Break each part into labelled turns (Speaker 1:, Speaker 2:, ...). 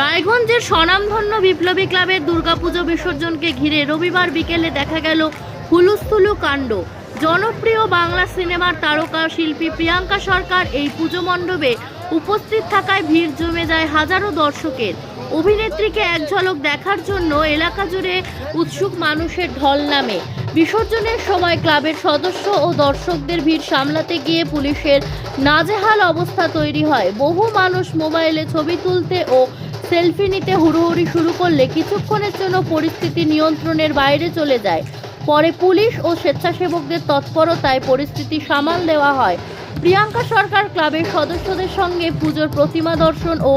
Speaker 1: রায়গঞ্জের স্বনামধন্য বিপ্লবী ক্লাবের দুর্গাপুজো বিসর্জনকে ঘিরে রবিবার বিকেলে দেখা গেল হুলুস্থুলু কাণ্ড। জনপ্রিয় বাংলা সিনেমার তারকা শিল্পী প্রিয়াঙ্কা সরকার এই পুজো মণ্ডপে উপস্থিত থাকায় ভিড় জমে যায় হাজারো দর্শকের। অভিনেত্রীকে এক ঝলক দেখার জন্য এলাকা জুড়ে উৎসুক মানুষের ঢল নামে। বিসর্জনের সময় ক্লাবের সদস্য ও দর্শকদের ভিড় সামলাতে গিয়ে পুলিশের নাজেহাল অবস্থা তৈরি হয়। বহু মানুষ মোবাইলে ছবি তুলতে ও সেলফি নিতে হুড়োহুড়ি শুরু করলে কিছুক্ষণের জন্য পরিস্থিতি নিয়ন্ত্রণের বাইরে চলে যায়। পরে পুলিশ ও স্বেচ্ছাসেবকদের তৎপরতায় পরিস্থিতি সামাল দেওয়া হয়। প্রিয়াঙ্কা সরকার ক্লাবের সদস্যদের সঙ্গে পুজোর প্রতিমা দর্শন ও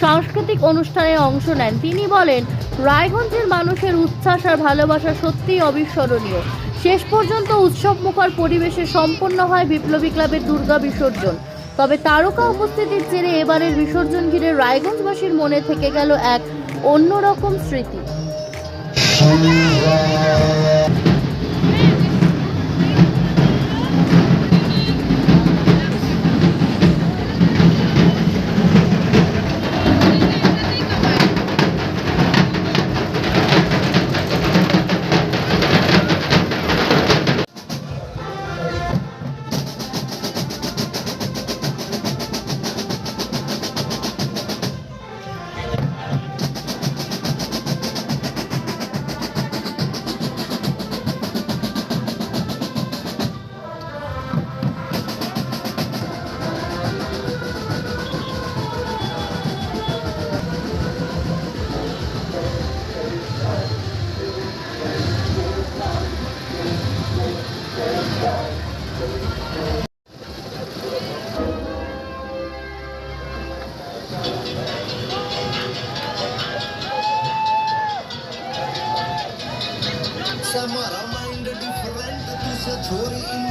Speaker 1: সাংস্কৃতিক অনুষ্ঠানে অংশ নেন। তিনি বলেন, রায়গঞ্জের মানুষের উচ্ছ্বাস আর ভালোবাসা সত্যিই অবিস্মরণীয়। শেষ পর্যন্ত উৎসব মুখর পরিবেশে সম্পন্ন হয় বিপ্লবী ক্লাবের দুর্গা বিসর্জন। তবে তারকা উপস্থিতির জেরে এবারের বিসর্জন ঘিরে রায়গঞ্জবাসীর মনে থেকে গেল এক অন্যরকম স্মৃতি।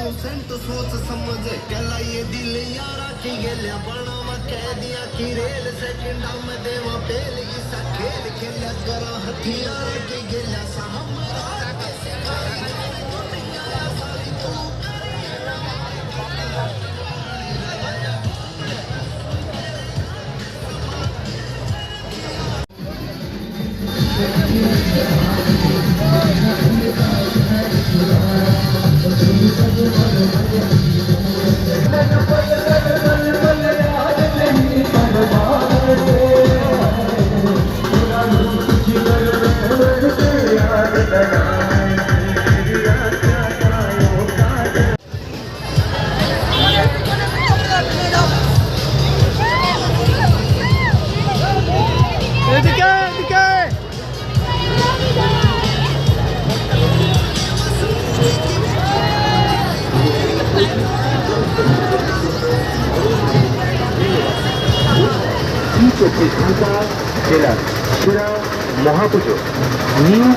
Speaker 2: छोरी सोच समझ केला ये दिल यारा की गेल्या बनावा कह दिया की रेल सेकंडा में देवा पेल इसा खेल खेल्या करा हथियार की गेल्या
Speaker 3: চব্বিশ ঘণ্টা জেলার সেরা মহাপুজো। নিউ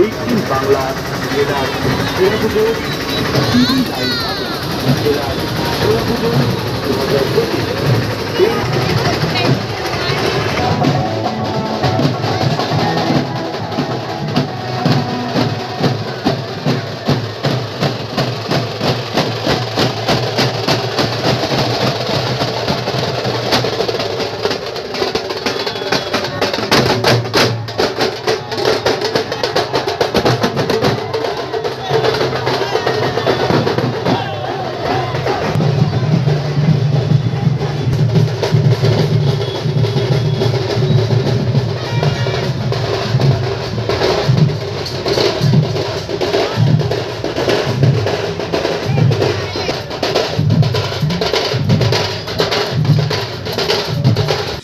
Speaker 3: এইটিন বাংলা জেলার সেরা পুজো টিভি লাইভ বাংলা জেলার সেরা পুজো দু হাজার